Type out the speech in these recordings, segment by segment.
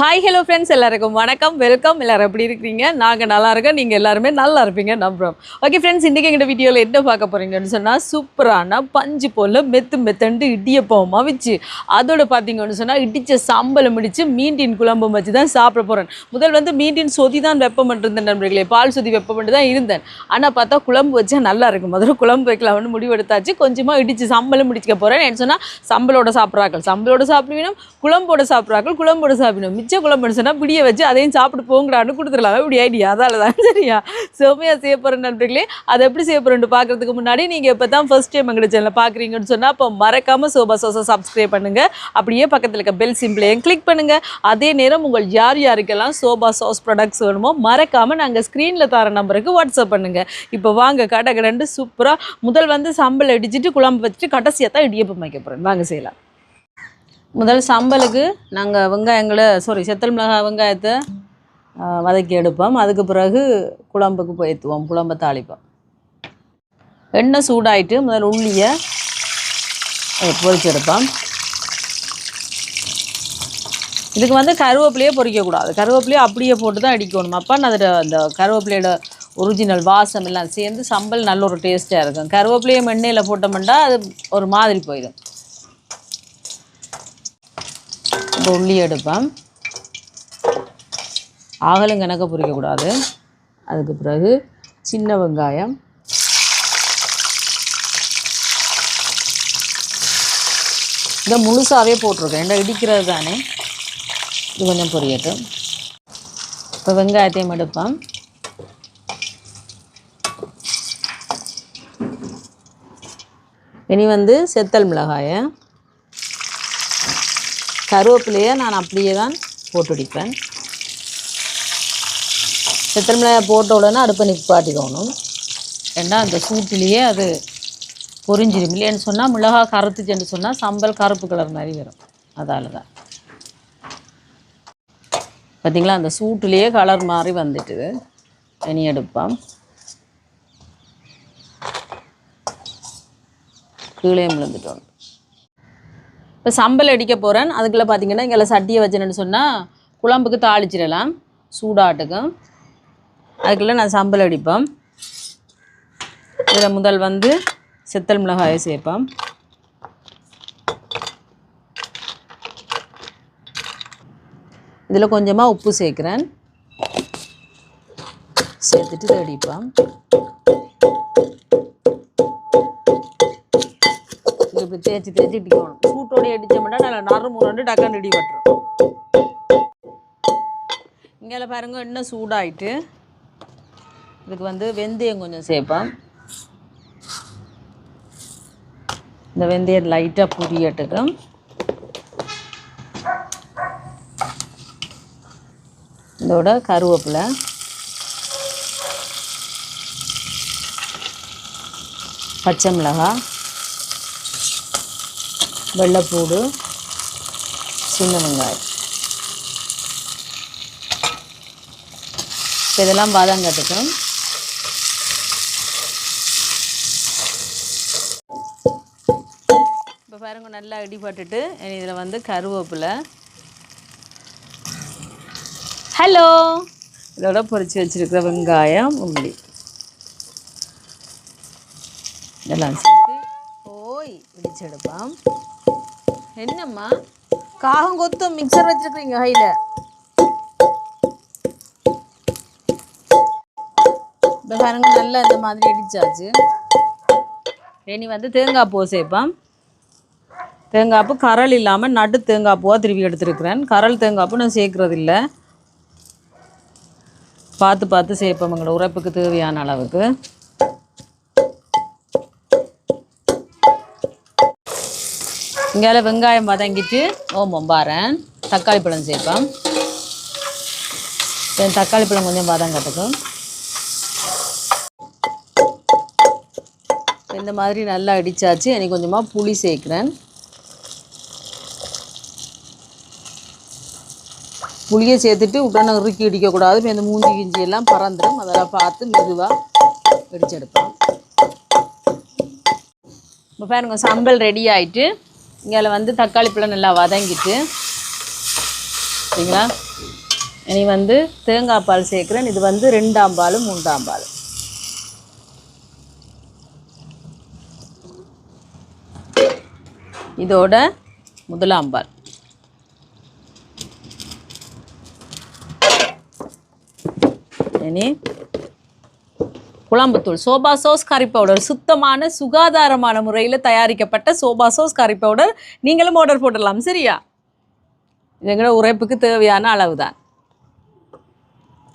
Hi hello friends எல்லாருக்கும் வணக்கம் welcome எல்லோரும் எப்படி இருக்கிறீங்க? நாங்கள் நல்லா இருக்கோம். நீங்கள் எல்லாருமே நல்லா இருப்பீங்க நம்புகிறோம் ஓகே ஃப்ரெண்ட்ஸ் இன்றைக்கி எங்கள் வீடியோவில் என்ன பார்க்க போகிறீங்கன்னு சொன்னால் சூப்பரான பஞ்சு போல் மெத்து மெத்தண்டு இடியப்பம் அவிச்சு அதோட பார்த்தீங்கன்னு சொன்னால் இடித்த சம்பளம் முடித்து மீண்டின் குழம்பு வச்சு தான் சாப்பிட போகிறேன் முதல் வந்து மீண்டின் சொதி தான் வெப்பம் பண்ணிருந்தேன் நண்பர்களே. பால் சொதி வெப்பம் பண்ணிட்டு தான் இருந்தேன். ஆனால் பார்த்தா குழம்பு வச்சா நல்லா இருக்கும். முதல்ல குழம்பு வைக்கலாம்னு முடிவெடுத்தாச்சு. கொஞ்சமாக இடித்து சம்பளம் முடிச்சுக்க போகிறேன் என்ன சொன்னால் சம்பளோட சாப்பிட்றாக்கள். சம்பளோட சாப்பிடுவினும் குழம்போட சாப்பிட்றாக்கள் குழம்போட சாப்பிடணும். மிச்ச குழம்புன்னு சொன்னால் பிடிய வச்சு அதையும் சாப்பிட்டு போங்கடான்னு கொடுத்துடலாம் இப்படி ஐடியா அதால் தான் சரியா? செம்மையாக செய்ய போகிறேன் நண்பர்களே. அதை எப்படி செய்ய போகிறேன்னு பார்க்குறதுக்கு முன்னாடி நீங்கள் இப்போ தான் ஃபஸ்ட் டைம் எங்கள் சேனலில் பார்க்குறீங்கன்னு சொன்னால் அப்போ மறக்காமல் சோபா சோசா சப்ஸ்கிரைப் பண்ணுங்கள் அப்படியே பக்கத்தில் இருக்க பெல் சிம்பிளையும் கிளிக் பண்ணுங்கள் அதே நேரம் உங்கள் யார் யாருக்கெல்லாம் சோபா சாஸ் ப்ராடக்ட்ஸ் வேணுமோ மறக்காமல் நாங்கள் ஸ்க்ரீனில் தர நம்பருக்கு வாட்ஸ்அப் பண்ணுங்கள் இப்போ வாங்க கடை கடண்டு சூப்பராக முதல் வந்து சம்பல் அடிச்சுட்டு குழம்பு வச்சுட்டு கடைசியாக தான் இடியப்பம் வைக்க போகிறேன் வாங்க செய்யலாம். முதல் சம்பலுக்கு நாங்கள் வெங்காயங்களை சாரி செத்தல் மிளகாய் வெங்காயத்தை வதக்கி எடுப்போம். அதுக்கு பிறகு குழம்புக்கு போய்த்துவோம் குழம்பை தாளிப்போம். எண்ணெய் சூடாயிட்டு முதல் உள்ளியை பொறிச்செடுப்போம் இதுக்கு வந்து கருவேப்பிலையே பொறிக்கக்கூடாது கருவேப்பிலையே அப்படியே போட்டு தான் அடிக்கணும். அப்போ அதில் அந்த கருவேப்பிலையோட ஒரிஜினல் வாசம் எல்லாம் சேர்ந்து சம்பல் நல்ல ஒரு டேஸ்ட்டாக இருக்கும். கருவேப்பிலையை எண்ணெயில் போட்டோம்னா அது ஒரு மாதிரி போயிடும். இப்போ உள்ளி எடுப்பேன். ஆகலும் கணக்க பொரிக்கக்கூடாது அதுக்கு பிறகு சின்ன வெங்காயம். இதை முழுசாகவே போட்டிருக்கேன். ஏன்னா இடிக்கிறது தானே. இது கொஞ்சம் பொரியட்டும். இப்போ வெங்காயத்தையும் எடுப்பேன். இனி வந்து செத்தல் மிளகாயை கருவேப்பிலையை நான் அப்படியே தான் போட்டுடிப்பேன் செத்தல் மிளகாய் போட்ட உடனே அடுப்பை நிப்பாட்டிக்கணும். ஏன்னா அந்த சூட்டிலேயே அது பொரிஞ்சிடும் இல்லைன்னு சொன்னால் மிளகாய் கருத்துச்சுன்னு சொன்னால் சம்பல் கருப்பு கலர் மாதிரி வரும். அதால் தான். பார்த்திங்களா அந்த சூட்டுலேயே கலர் மாதிரி வந்துட்டுது இனி எடுப்போம். கீழே விழுந்துட்டோம். இப்போ சம்பல் அடிக்க போகிறேன் அதுக்குள்ளே பார்த்தீங்கன்னா இங்கே சட்டியை வச்சேன்னு சொன்னால் குழம்புக்கு தாளிச்சிடலாம். சூடாட்டுக்கும் அதுக்குள்ளே நான் சம்பல் அடிப்பேன். இதில் முதல் வந்து செத்தல் மிளகாயை சேர்ப்பேன். இதில் கொஞ்சமாக உப்பு சேர்க்குறேன். சேர்த்துட்டு இதை அடிப்பேன். இப்படி தேய்ச்சி தேய்ச்சி இடிக்கணும். சூட்டோடய அடித்தோம்னா நல்லா நறு முரண்டு டக்குன்னு இடி வட்டுரும் இங்கே பாருங்க இன்னும் சூடாயிட்டு. இதுக்கு வந்து வெந்தயம் கொஞ்சம் சேர்ப்பேன் இந்த வெந்தயம் லைட்டாக புரியட்டுக்கும் இதோட கருவேப்பிலை. பச்சை மிளகாய். வெள்ளைப்பூடு சின்ன வெங்காயம். இப்போ இதெல்லாம் பாதாம் கட்டுக்கணும் இப்போ பாருங்க நல்லா இடிபட்டுட்டு இதில் வந்து கருவேப்பிலை. ஹலோ? இதோட பொறிச்சு வச்சுருக்க வெங்காயம் உள்ளி இதெல்லாம் சேர்த்து ஓய் இடிச்செடுப்பான் என்னம்மா? காகம் கொத்தும் மிக்சர் வச்சுருக்குறீங்க கையில்? பாருங்க நல்லா இந்த மாதிரி இடிச்சாச்சு. இனி வந்து தேங்காய் பூ சேர்ப்பேன் தேங்காய் பூ கரல் இல்லாமல் நடு தேங்காய் பூவாக திருப்பி எடுத்துருக்கிறேன். கரல் தேங்காய் பூ நான் சேர்க்குறது இல்லை பார்த்து பார்த்து சேர்ப்போம் எங்களோட உறப்புக்கு தேவையான அளவுக்கு. இங்கால வெங்காயம் வதங்கிட்டு ஓமம் பாறேன் தக்காளி பழம் சேர்ப்பேன் என் தக்காளி பழம் கொஞ்சம் வதங்கட்டுக்கும் இந்த மாதிரி நல்லா அடித்தாச்சு எனக்கு கொஞ்சமாக புளி சேர்க்குறேன். புளியை சேர்த்துட்டு உடனே இறுக்கி இடிக்கக்கூடாது. இப்போ இந்த மூஞ்சி கிஞ்சி எல்லாம் பறந்துடும் அதெல்லாம் பார்த்து மெதுவாக இடிச்செடுப்போம் இப்போ பாருங்க சம்பல் ரெடி ஆகிட்டு இங்கே வந்து தக்காளி பழம் நல்லா வதங்கிட்டு சரிங்களா? இனி வந்து தேங்காய் பால் சேர்க்குறேன். இது வந்து ரெண்டாம் பால் மூன்றாம் பால். இதோட முதலாம் பால். இனி குழம்புத்தூள். சோபா சோஸ் கறி பவுடர் சுத்தமான சுகாதாரமான முறையில் தயாரிக்கப்பட்ட சோபா சோஸ் கறி பவுடர் நீங்களும் ஆர்டர் போட்டுடலாம். சரியா? இது எங்களோட உரைப்புக்கு தேவையான அளவு தான்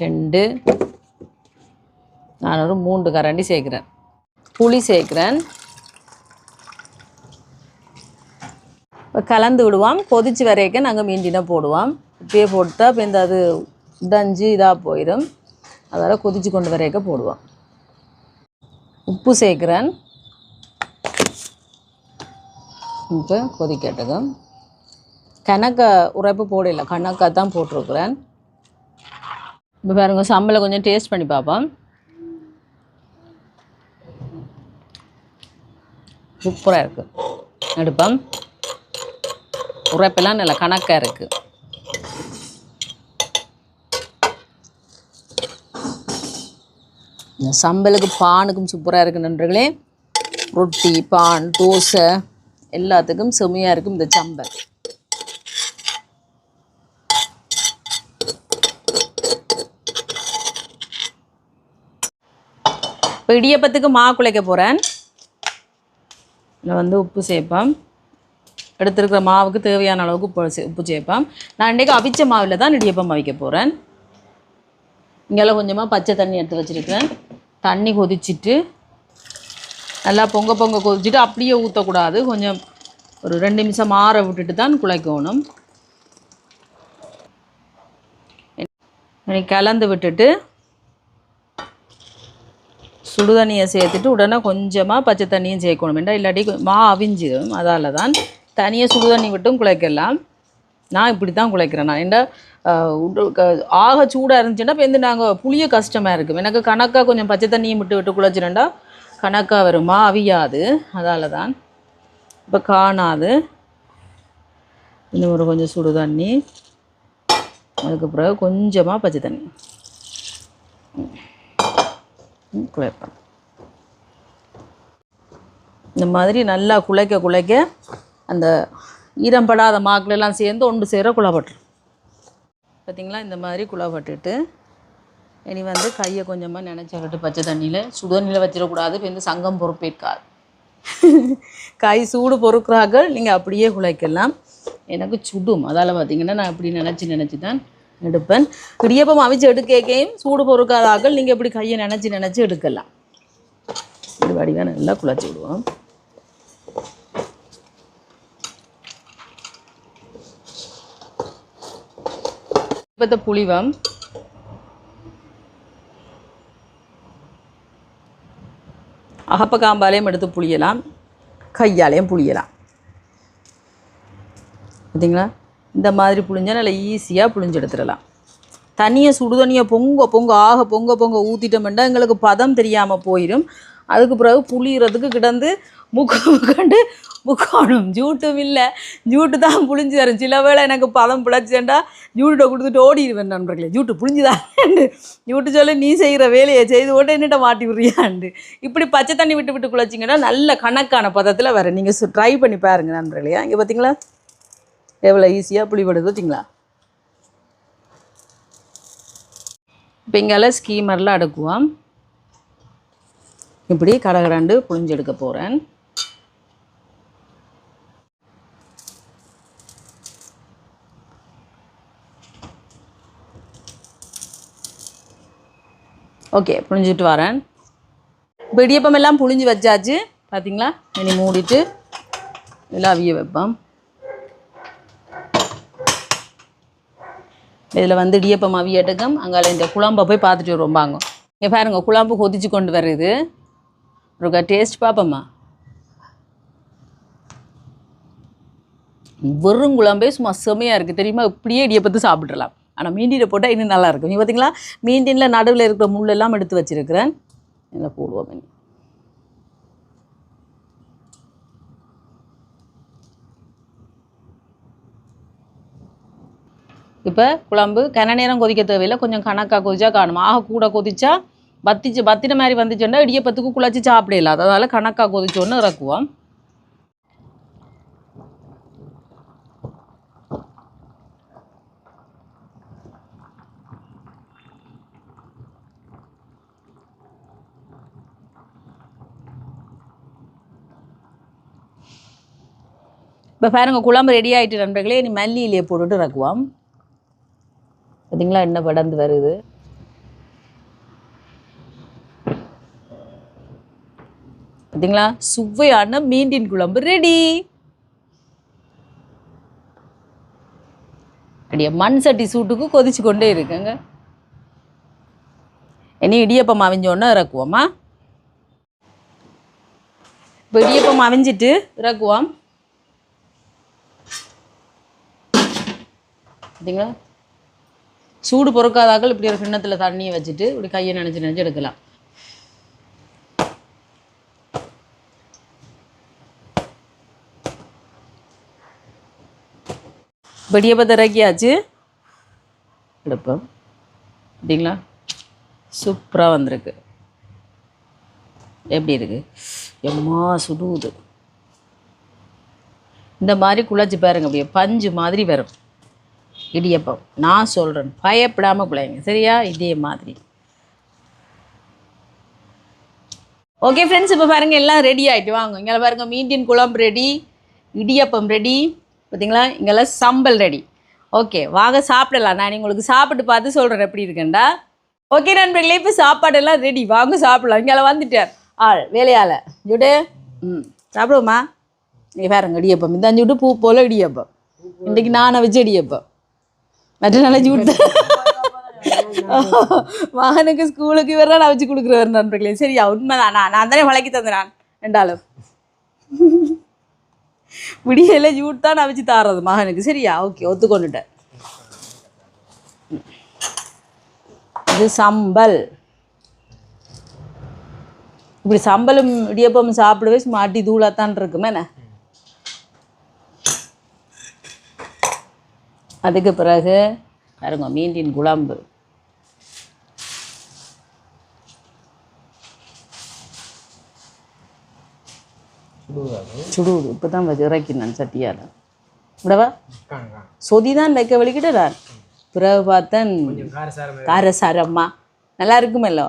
ரெண்டு. நான் ஒரு மூன்று கரண்டி சேர்க்குறேன். புளி சேர்க்குறேன். இப்போ கலந்து விடுவோம். கொதிச்சு வரைக்கும் நாங்கள் மீண்டினா போடுவோம். இப்படியே போட்டால் இப்போ இந்த அது உடஞ்சி இதாக போயிடும் அதெல்லாம் கொதிச்சு கொண்டு வரைக்க போடுவோம். உப்பு சேர்க்குறேன். இப்போ கொதிக்கட்டுங்க கணக்க உரைப்பு போடல கணக்காக தான் போட்டிருக்கிறேன். இப்போ பாருங்க சம்பளை கொஞ்சம் டேஸ்ட் பண்ணி பார்ப்போம். சூப்பராக இருக்குது எடுப்போம். உரைப்பெல்லாம் நல்ல கணக்காக இருக்குது சம்பலுக்கு பானுக்கும் சூப்பராக இருக்குது நண்பர்களே. ரொட்டி பான் தோசை எல்லாத்துக்கும் செம்மையாக இருக்கும் இந்த சம்பல். இப்போ இடியப்பத்துக்கு மா குழைக்க போகிறேன் இதில் வந்து உப்பு சேர்ப்பேன் எடுத்துருக்கிற மாவுக்கு தேவையான அளவுக்கு உப்பு சே- உப்பு சேர்ப்பேன் நான் இன்றைக்கு அவிச்ச மாவில் தான் இடியப்பம் அவிக்க போகிறேன் இங்கெல்லாம் கொஞ்சமாக பச்சை தண்ணி எடுத்து வச்சுருக்கேன் தண்ணி கொதிச்சிட்டு நல்லா பொங்க பொங்க கொதிச்சுட்டு அப்படியே ஊற்றக்கூடாது கொஞ்சம் ஒரு ரெண்டு நிமிஷம் ஆற விட்டுட்டு தான் குழைக்கணும். கலந்து விட்டுட்டு சுடு தண்ணியை சேர்த்துட்டு உடனே கொஞ்சமாக பச்சை தண்ணியும் சேர்க்கணும். வேண்டாம் இல்லாட்டி மா அவிஞ்சிடும் அதால் தான் தனியாக சுடு தண்ணி விட்டும் குழைக்கலாம். நான் இப்படி தான் குழைக்கிறேன் நான் என்ன ஆக சூடாக இருந்துச்சுன்னா இப்போ வந்து நாங்கள் புளிய கஷ்டமாக இருக்கும் எனக்கு கணக்காக கொஞ்சம் பச்சை தண்ணியும் விட்டு விட்டு குழைச்சினேன்டா கணக்காக வருமா? அவியாது. அதால் தான் இப்போ காணாது. இன்னும் ஒரு கொஞ்சம் சுடு தண்ணி. அதுக்கு பிறகு கொஞ்சமாக பச்சை தண்ணி. குழைப்பேன் இந்த மாதிரி நல்லா குழைக்க குழைக்க அந்த ஈரம்படாத மாக்களெல்லாம் சேர்ந்து ஒன்று சேர குழப்பட்டுரும். பார்த்தீங்களா இந்த மாதிரி குழப்பட்டுட்டு இனி வந்து கையை கொஞ்சமாக நினச்சிக்கிட்டு பச்சை தண்ணியில். சுடு தண்ணியில் வச்சிடக்கூடாது. இப்போ வந்து சங்கம் பொறுப்பேற்காது. கை சூடு பொறுக்கிறார்கள். நீங்கள் அப்படியே குழைக்கலாம் எனக்கு சுடும். அதால் பார்த்தீங்கன்னா நான் இப்படி நினச்சி நினச்சி தான் எடுப்பேன். இடியப்பம் அவிச்சு எடுக்கையும் சூடு பொறுக்காதாக்கள் நீங்கள் இப்படி கையை நினச்சி நினச்சி எடுக்கலாம். இது வடிவாக நல்லா குழச்சி விடுவோம். இப்போ புளிவம். அகப்ப காம்பாலையும் எடுத்து புளியலாம். கையாலையும் புளியலாம். பார்த்தீங்களா இந்த மாதிரி புளிஞ்சால் நல்லா ஈஸியாக புளிஞ்சு எடுத்துடலாம். தண்ணியை சுடுதண்ணியை பொங்க பொங்க ஆக பொங்க பொங்க ஊற்றிட்டோம்னா எங்களுக்கு பதம் தெரியாமல் போயிடும் அதுக்கு பிறகு புளியறதுக்கு கிடந்து முக்கு கண்டு முக்கோணும். ஜூட்டும் இல்லை. ஜூட்டு தான் புளிஞ்சு தரும். சில வேளை எனக்கு பதம் பிழைச்சேன்டா ஜூட்டை கொடுத்துட்டு ஓடிடுவேன் நண்பர்களே. ஜூட்டு புளிஞ்சுதாண்டு ஜூட்டு சொல்லி நீ செய்கிற வேலையை செய்து ஓட்ட என்னட்ட மாட்டி விடுறியாண்டு இப்படி பச்சை தண்ணி விட்டு விட்டு குழைச்சிங்கன்னா நல்ல கணக்கான பதத்தில் வர நீங்கள் ட்ரை பண்ணி பாருங்கள் நண்பர்களே. இங்கே பார்த்தீங்களா எவ்வளோ ஈஸியாக புளி படுது பார்த்தீங்களா இப்போ இங்கால ஸ்கீமரில் அடுக்குவோம். இப்படி கடகடண்டு புழிஞ்செடுக்க போகிறேன் ஓகே புழிஞ்சிட்டு வரேன். இப்போ இடியப்பம் எல்லாம் புழிஞ்சு வச்சாச்சு. பார்த்தீங்களா இனி மூடிட்டு இதெல்லாம் அவிய வைப்போம். இதில் வந்து இடியப்பம் அவியட்டுக்கும் அங்கே இந்த குழம்பை போய் பார்த்துட்டு வருவோம். வாங்க. இங்கே பாருங்கள் குழம்பு கொதிச்சு கொண்டு வருது. ஒரு டேஸ்ட் பார்ப்போம்மா வெறும் குழம்பே சும்மா செமையாக இருக்குது தெரியுமா? இப்படியே இடியப்பத்து சாப்பிட்றலாம் ஆனால் மீண்டியில் போட்டால் இன்னும் நல்லா இருக்கும். நீ பார்த்தீங்களா மீண்டியில் நடுவில் இருக்கிற முள்ளெல்லாம் எடுத்து வச்சிருக்கிறேன். இதில் போடுவோம் இப்போ குழம்பு கன நேரம் கொதிக்க தேவையில்லை. கொஞ்சம் கணக்காக கொதிச்சா காணும். ஆக கூட கொதிச்சா பத்திச்சு பத்தின மாதிரி வந்துச்சுன்னா இடியப்பத்துக்கு குழச்சி சாப்பிடல. அதனால் கணக்காக கொதிச்சோன்னு இறக்குவோம். இப்போ பாருங்க குழம்பு ரெடி ஆகிட்டு நண்பர்களே இனி மல்லியிலேயே போட்டுட்டு இறக்குவோம். பார்த்தீங்களா என்ன படந்து வருது. பார்த்தீங்களா சுவையான மீண்டின் குழம்பு ரெடி அப்படியே மண் சட்டி சூட்டுக்கு கொதிச்சு கொண்டே இருக்குங்க. இனி இடியப்பம் அவிஞ்சோன்னா இறக்குவோமா? இப்போ இடியப்பம் அவிஞ்சிட்டு இறக்குவோம். பார்த்தீங்களா சூடு பொறுக்காதாக்கள் இப்படி ஒரு கிண்ணத்தில் தண்ணியை வச்சுட்டு இப்படி கையை நினச்சி நினச்சி எடுக்கலாம். வெடியப்பத்தை இறக்கியாச்சு எடுப்போம் அப்படிங்களா சூப்பராக வந்திருக்கு எப்படி இருக்குது எம்மா சுடுவுது இந்த மாதிரி குழச்சி பாருங்க அப்படியே பஞ்சு மாதிரி வரும் இடியப்பம் நான் சொல்கிறேன் பயப்படாமல் பிள்ளைங்க சரியா இதே மாதிரி ஓகே ஃப்ரெண்ட்ஸ் இப்போ பாருங்கள் எல்லாம் ரெடி ஆகிட்டு வாங்க இங்கே பாருங்கள் மீண்டின் குழம்பு ரெடி இடியப்பம் ரெடி பார்த்தீங்களா இங்கெல்லாம் சம்பல் ரெடி ஓகே வாங்க சாப்பிடலாம். நான் உங்களுக்கு சாப்பிட்டு பார்த்து சொல்கிறேன் எப்படி இருக்குண்டா ஓகே நண்பர்களே இப்போ சாப்பாடெல்லாம் ரெடி வாங்க சாப்பிடலாம். இங்கே வந்துட்டார் ஆள் வேலையால் ஜுடு ம் சாப்பிடுவோமா நீ பாருங்க இடியப்பம். இந்த அஞ்சு விட்டு பூ போல் இடியப்பம். இன்றைக்கு நானை வச்சு இடியப்பம். மற்ற நாளை ஜூட்டு மகனுக்கு ஸ்கூலுக்கு இவர் நான் வச்சு கொடுக்குறவர் நண்பர்களே. சரியா உண்மைதான். நான் நான் தானே வழக்கி தந்தேன் நான். ரெண்டாலும். விடியல ஜூட் தான் அவிச்சு தாரது மகனுக்கு. சரியா? ஓகே ஒத்துக்கொண்டுட்டேன். இது சம்பல். இப்படி சம்பளம் இடியப்பம் சாப்பிடவே மாட்டி தூளாத்தான் இருக்குமே. என்ன? அதுக்கு பிறகு பாருங்க மீண்டின் குழம்பு. சுடுவது இப்போ தான் வச்சு இறக்கினான் சட்டியால். விடவா? சொதி தான் வைக்க வலிக்கிட்டு நான் பிறகு பார்த்தேன் காரசாரம்மா. நல்லா இருக்குமல்லோ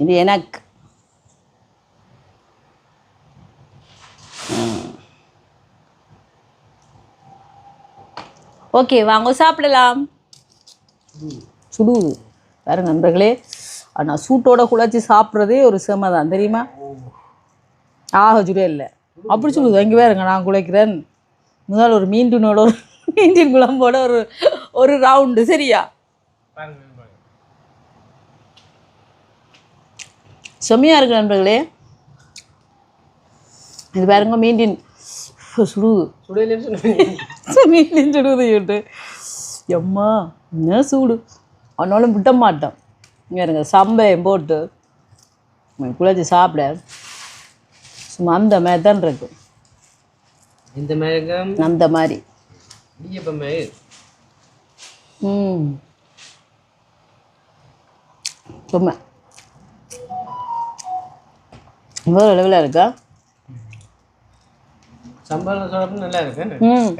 இது எனக்கு. ஓகே வாங்க சாப்பிடலாம். சுடுது வேறு நண்பர்களே ஆனால் சூட்டோட குழச்சி சாப்பிட்றதே ஒரு செம தான் தெரியுமா ஆக சுடே இல்லை. அப்படி சுடுது இங்கே வேறுங்க நான் குழைக்கிறேன் முதல் ஒரு மீண்டினோட ஒரு மீண்டின் குழம்போட ஒரு ஒரு ரவுண்டு சரியா? செம்மையாக இருக்கு நண்பர்களே. இது பாருங்க மீண்டின் சுடுது. மீண்டின் சுடுது சொல்லிட்டு எம்மா என்ன சூடு? ஆனாலும் விட மாட்டோம் இங்கே இருங்க சம்பையும் போட்டு குழச்சி சாப்பிட சும்மா அந்த மாதிரி தான் இருக்கும் இந்த மாதிரி அந்த மாதிரி இடியப்பம் ம். சும்மா. வேறு அளவில் இருக்கா? சம்பளம் சொல்றப்ப நல்லா இருக்கு ம்.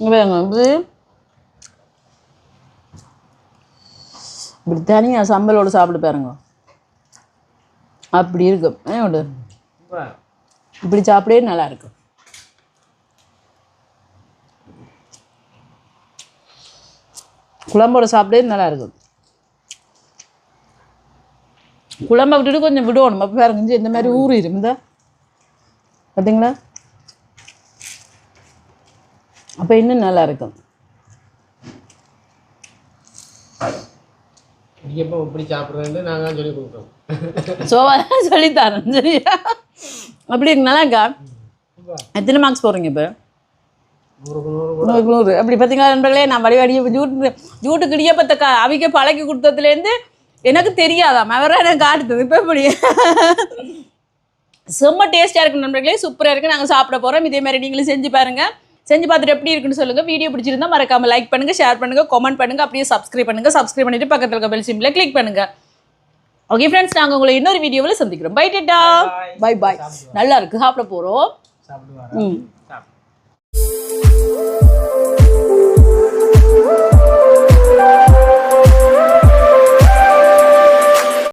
பாருங்க இது. இப்படி தனியாக சம்பலோட சாப்பிட்டு பாருங்க. அப்படி இருக்கும் ஏன் இப்படி சாப்பிடவே நல்லா இருக்கும் குழம்போட சாப்பிடவே நல்லா இருக்கும் குழம்ப விட்டுட்டு கொஞ்சம் விடணும். அப்போ பாருங்க இஞ்சி இந்த மாதிரி ஊறிடும் இந்த பார்த்தீங்களா அப்போ இன்னும் நல்லா இருக்கும் இடியப்பம் சாப்பிட்றதுன்னு நாங்கள் சொல்லி கொடுக்குறோம் சோவா சொல்லித்தரேன் சரியா அப்படி இருக்கு எத்தனை மார்க்ஸ் போடுறீங்க இப்போ? நூறு நூறு. அப்படி பார்த்தீங்களா நண்பர்களே நான் வடிவடி ஜூட்டு ஜூட்டுக்கு இடியப்பத்தை க அவிக்க பழக்கி கொடுத்ததுலேருந்து எனக்கு தெரியாதாம் அவரை எனக்கு காட்டுது. இப்போ எப்படி? செம்ம டேஸ்ட்டாக இருக்கு நண்பர்களே சூப்பராக இருக்குது நாங்கள் சாப்பிட போகிறோம் இதே மாதிரி நீங்களும் செஞ்சு பாருங்கள் செஞ்சு பார்த்துட்டு எப்படி இருக்குன்னு சொல்லுங்கள் வீடியோ பிடிச்சிருந்தா மறக்காமல் லைக் பண்ணுங்கள் ஷேர் பண்ணுங்கள் கமெண்ட் பண்ணுங்க. அப்படியே சப்ஸ்கிரைப் பண்ணுங்க. சப்ஸ்கிரைப் பண்ணிவிட்டு பக்கத்தில் இருக்க பெல் சிம்பிள கிளிக் பண்ணுங்க. ஓகே ஃப்ரெண்ட்ஸ் நாங்க உங்களை இன்னொரு வீடியோவில் சந்திக்கிறோம். பை டேட்டா பை பாய் நல்லா இருக்கு. சாப்பிட போறோம். சாப்பிடுவாரா? ம்.